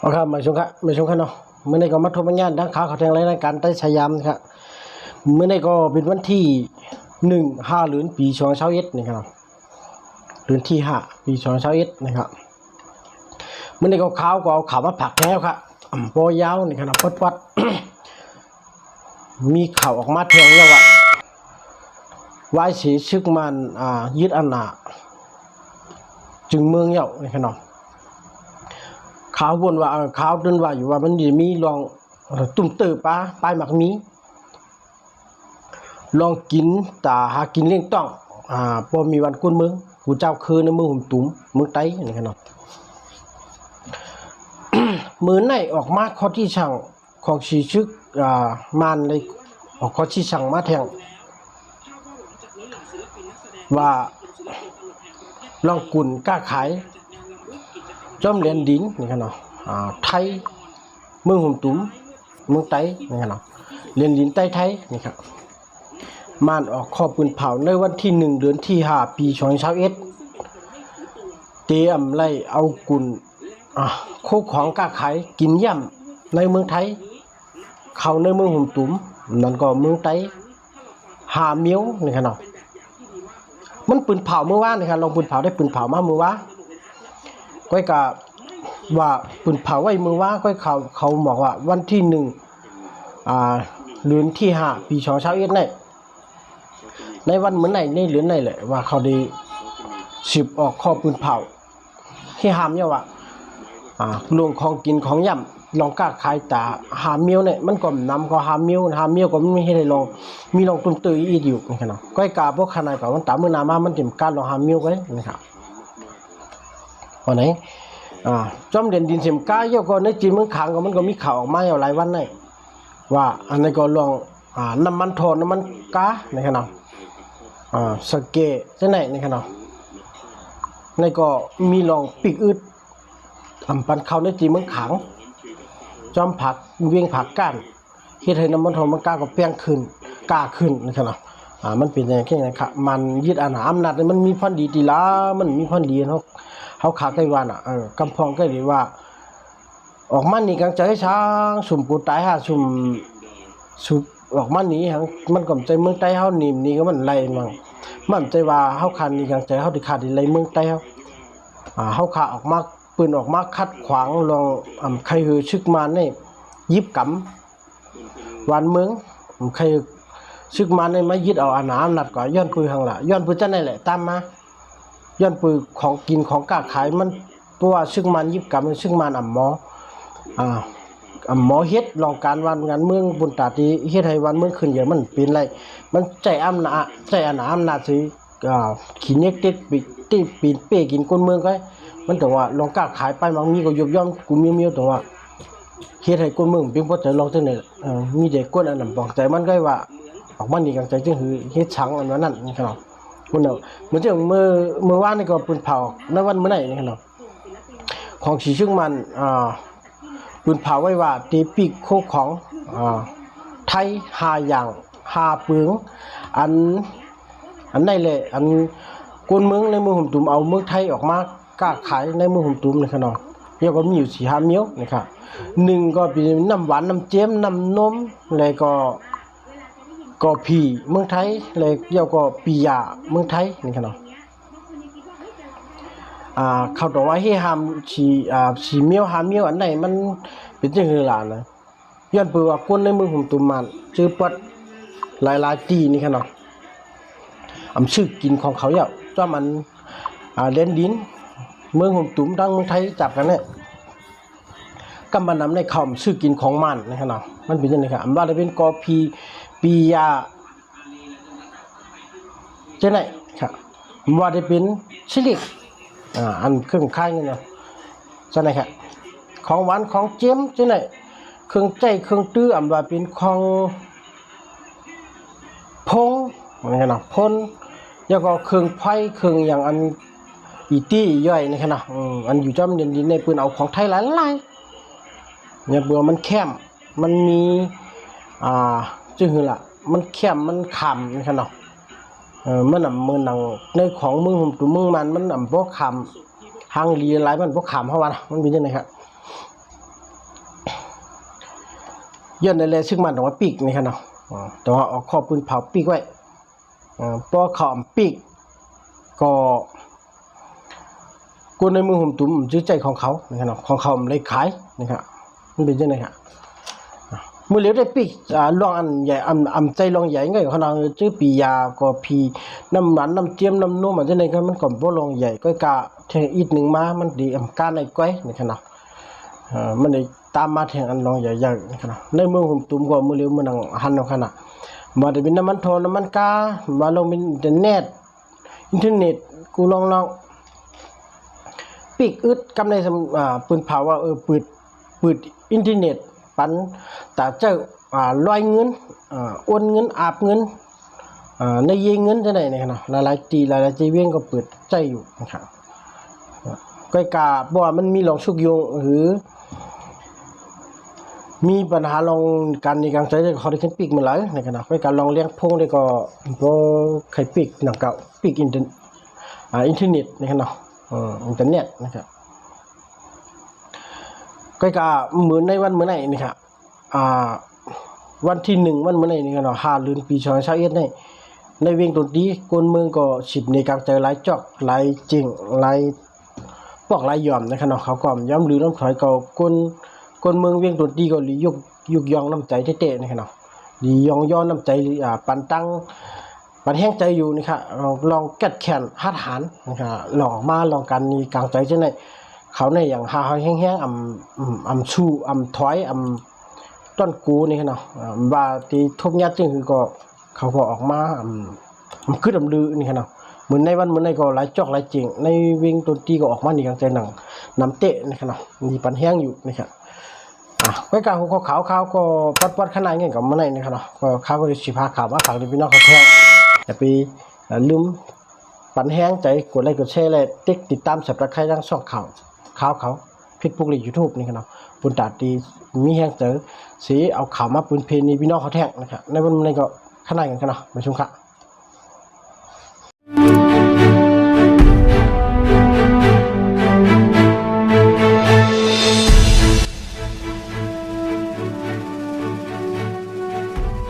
เอาครับมาชมครับมาชมครับเนาะเมื่อในก็มาทบทวนงานดังข่าวข่าวแทงรายการใต้ชายามนะครับเมื่อในก็เป็นวันที่หนึ่งห้าเดือนปีสองเช้าเอ็ดนี่ครับเดือนที่ห้าปีสองเช้าเอ็ดนะครับเมื่อในก็ข่าวก็เอาข่าวมาผักแล้วครับอ่ำโปยาวนี่ครับวัดวัดมีข่าวออกมาแทงแล้วว่าวายสีชึกมันอ่ายึดอำนาจจึงเมืองเย่านี่ครับ เนาะขาวบนว่าเออขาวเดินว่าอยู่ว่ามันจะมีลองตุ่มเติบปลาปลายหมักมี ลองกินตาหากินเลี้ยงต้องอ่าพอมีวันกุนมืองกูเจ้าคือในมือหุ่มตุ้มมือไตนี่ครับเนาะมือไหนออกมาข้อที่ช่างของชีชึกอ่ามานเลยออกข้อที่ช่างมาแทงว่าลองกุนกล้าขาย จอมเหรียญดินนี่ครับเนาะอ่าไทยเมืองหุ่มตุ้มเมืองไต้นี่ครับเนาะเหรียญดินใต้ไทยนี่ครับม่านออกขอบปืนเผาในวันที่หนึ่งเดือนที่ห้าปีสองเช้าเอ็ดเตรียมไล่เอากุนอะคู่ของกาขายกินย่ำในเมืองไทย เข้าในเมืองหุ่มตุ้มนั่นก็เมืองไต้หาเมียวนี่ครับเนาะมันปืนเผาเมื่อวานนี่ครับลองปืนเผาได้ปืนเผามาเมื่อวาน ก้อยกะว่าปืนเผาไว้มือว่าก้อยเขาเขาบอกว่าวันที่หนึ่งอ่าเดือนที่ห้าปีชอเช้าเอ็ดในในวันเหมือนไหนในเดือนไหนแหละว่าเขาได้สิบออกข้อปืนเผาที่หามเนี่ยว่าอ่าลวงของกินของย่ำลองกล้าขายตาหามเมียวเนี่ยมันก็นำก็หามเมียวหามเมียวก็ไม่ให้ได้ลองมีลองตุ้มตืออีกอยู่นะครับก้อยกาพวกขนาดกับมันตามมือนามามันเต็มการลองหามเมียวกันนะครับ วันไหนอ่าจอมเด่นดินเสียมก้าเยอะก็ในจีนเมืองขังก็มันก็มีข่าวออกมาอยู่หลายวันนี่ว่าอันนี้ก็ลองอ่าน้ำมันทอนน้ำมันก้าในขณะอ่าสเกะจะไหนในขณะในก็มีลองปีกอึดอำปันเขาในจีนเมืองขังจอมผักเวียงผักก้านเฮ็ดให้น้ำมันทอนมันก้าก็เปี้ยงขึ้นก้าขึ้นในขณะอ่ามันเป็นอย่างแค่นั้นครับมันยึดอาณาอำนาจมันมีพันดีตีละมันมีพันดีเนาะ เขาขาไต้หวันอะเออกำพองก็ดีว่า ออกมานี่กังใจช้างสุ่มปูตายหาสุ่มสุบออกมานี่หังมันก็ใจเมืองใต้เฮานี่นี่ก็มันไล่มั่งมันใจว่าเฮาคันนี่กังใจเฮาที่ขาดที่ไล่เมืองใต้เฮาอ่าเฮาขาออกมาปืนออกมาคัดขวางลองอ่าใครหือชึกมานี่ยิบกำวันเมืองใครชึกมานี่มายึดเอาอาณาอำนาจก็ย้อนปืนหังละย้อนปืนจังได๋แหละตามมา ย้อนปือของกินของกล้าขายมันเพราะว่าซึ่งมันยิบกับมันซึ่งมันอ่ำหมออ่าอ่ำหมอเฮ็ดลองการวันงานเมืองบุญตาตีเฮ็ดให้วันเมืองขึ้นเยอะมันเป็นไรมันใจอำนาจใจอนาอำนาจสิอ่าขี้เน็กติดปิดติดปีนเป้กินคนเมืองก็มันแต่ว่าลองกล้าขายไปบางมีก็ยบย่อมกูมีมีแต่ว่าเฮ็ดให้คนเมืองเพียงพอใจลองจังได๋เออมีแต่คนอันนั้นบอกใจมันก็ว่าออกมันนี่กังใจจึงคือเฮ็ดชังอันนั้นนั่นนี่ครับ คุณเนาะเหมือนเจ้ามือมือวานนี่ก็ปืนเผาในวันเมื่อไหร่นี่เนาะของสีชึ่งมันอ่าปืนเผาไว้ว่าตีปีกโคกของอ่าไทยหาอย่างหาเปึงอันอันไหนเลยอันกวนเมืองในเมืองหุ่มตุ่มเอาเมืองไทยออกมากล้าขายในเมืองหุ่มตุ่มนี่ครับเนาะเรียกว่ามีอยู่สี่ห้าเมียวนะครับหนึ่งก็เป็นน้ำหวานน้ำเจียมน้ำนมแล้วก็ ก็พีเมืองไทยเลยเกี่ยวก็ปียาเมืองไทยนี่ครับเนาะอ่าเขาบอกว่าให้หามสีอ่าสีเมียวหามเมียวอันไหนมันเป็นจังคือหลานนะย้อนเปือว่าคนในเมืองหุ่มตุมมันชื่อปัดหลายๆตีนี่ครับเนาะอำชื่อกินของเขาเนี่ยจ้ามันอ่าเล่นดิน เมืองหุ่มตุมดังเมืองไทยจับกันเนี่ยก็มานำในคำชื่อกินของมันนะครับเนาะมันเป็นยังไงครับอันว่าจะเป็นกอพี ปียาจะไหนครับว่าได้เป็นชิลิกอ่าอันเครื่องค่ายเงี้ยเนาะจะไหนครับของหวานของเจียมจะไหนเครื่องใจเครื่องตื้ออันว่าเป็นของพงอะไรเนะพ่นแล้วก็เครื่องไผ่เครื่องอย่างอันอีตี้ย่อยนี่ครับนะอันอยู่จอมเด่นดินในปืนเอาของไทยหลายๆเนี่ยเบื่อมันแคมมันมีอ่า จึงคือละมันแคมมันขำนะครับเนาะเออมันน่ะมือหนังในของมึงผมตัวมึงมันมันน่ะบ่ขำหางลีหลายมันบ่ขำเพราะว่ามันเป็นจังไดครับย้อนในแลซึ่งมันออกมาปีกนี่ครับเนาะแต่ว่าเออกข้อปืนเผาปีกไว้อ่าพอขอำปีกก็กูในมือผมตุ้มชื่อใจของเขานี่ครับเนาะของเขาเลยขายนี่ครับมันเป็นจังไดครับ มือเหลียวได้ปีกอ่าลองอันใหญ่อำอำใจลองใหญ่ไงเขานาชื่อปียาก็พีน้ำหวานน้ำเจียมน้ำนุ่มอันจังไดก็มันก็บ่ลองใหญ่ก็กะแทอีกหนึ่งมามันดีอำการในก้อยนี่ครับเนาะเอ่อมันได้ตามมาแทงอันรองใหญ่ๆนะครับในเมืองผมตุ้มก็มือเร็วมือนังหันเอาขนาดมาได้เป็นน้ำมันโทน้ำมันกามาลงเป็นอินเทอร์เน็ตอินเทอร์เน็ตกูลองลองปีกอึดกำในสำอ่าปืนเผาว่าเออปืดปืดอินเทอร์เน็ต ปันตาเจ้าลอยเงินอ่าโอนเงินอาบเงินในเยเงินจังได๋นี่ครับเนะหลายๆตีหลายๆจีเวียงก็เปิดใจอยู่นะครับก็กาบ่ว่ามันมีหลองชุกยงหรือ มีปัญหาลองการในการใช้ได้เขาได้ขึ้นปีกมาหลายในขณะไปการลองเลี้ยงพงได้ก็ก็ไข่ปีกหนังเก่าปีกอินเทอร์อินเทอร์เน็ตในขณะอินเทอร์เน็ตนะครับ ก็กะเหมือนในวันเมื่อไหร่นี่ครับอ่าวันที่หนึ่งวันเมื่อไหร่นี่กันเนาะห้าเดืนปีสองพันสิบเอ็ดในในเวียงตนดีกวนเมืองก็ฉิบในการเจอหลายจอกหลายจริงหลายพวกรายยอมนะครับเนาะเขาก็ย้ำหรือน้ำถอยก็คนคนเมืองเวียงดนตรีก็หรือยกยุกยองน้ำใจเตะๆนะครับเนาะหรือยองย้อนน้ำใจอ่าปันตั้งปันแห้งใจอยู่นี่ครับลองลองแก้แขนฮัดหานนะครับลองออกมาลองกันมีกลางใจจังได๋ เขาในอย่างหาแห้งๆอำอำอำชูอำถอยอำต้นกูนี่ครับเนาะอ่าว่าที่ทุกญาติจึงคือก็เขาก็ออกมาอำอำคืออำลือนี่ครับเนาะเหมือนในวันเหมือนในก็หลายจอกหลายจริงในเวงดนตีก็ออกมานี่กลางใจหนังน้ำเตะนะครับเนาะมีปันแห้งอยู่นะครับอะไว้กางหัวขาวขาวก็ปัดปัดขนาดเงี้ยกับเมื่อไหร่นะครับเนาะก็ขาวก็สิพาขาวมาฝากพี่น้องเขาแท้อย่าไปลืมปันแห้งใจกดไลค์กดแชร์และติ๊กติดตามสับตะไคร้ทั้งช่องข่าว ข้าวเขาพิษพวกเลียูทูบนี่ครับเนาะปุนตาดีมีแห้งเจอสีเอาข่าวมาปืนเพลนีพี่น้องเขาแท้งนะครับในวันนี้ก็ขนาดกันครับเนาะไปชมครับ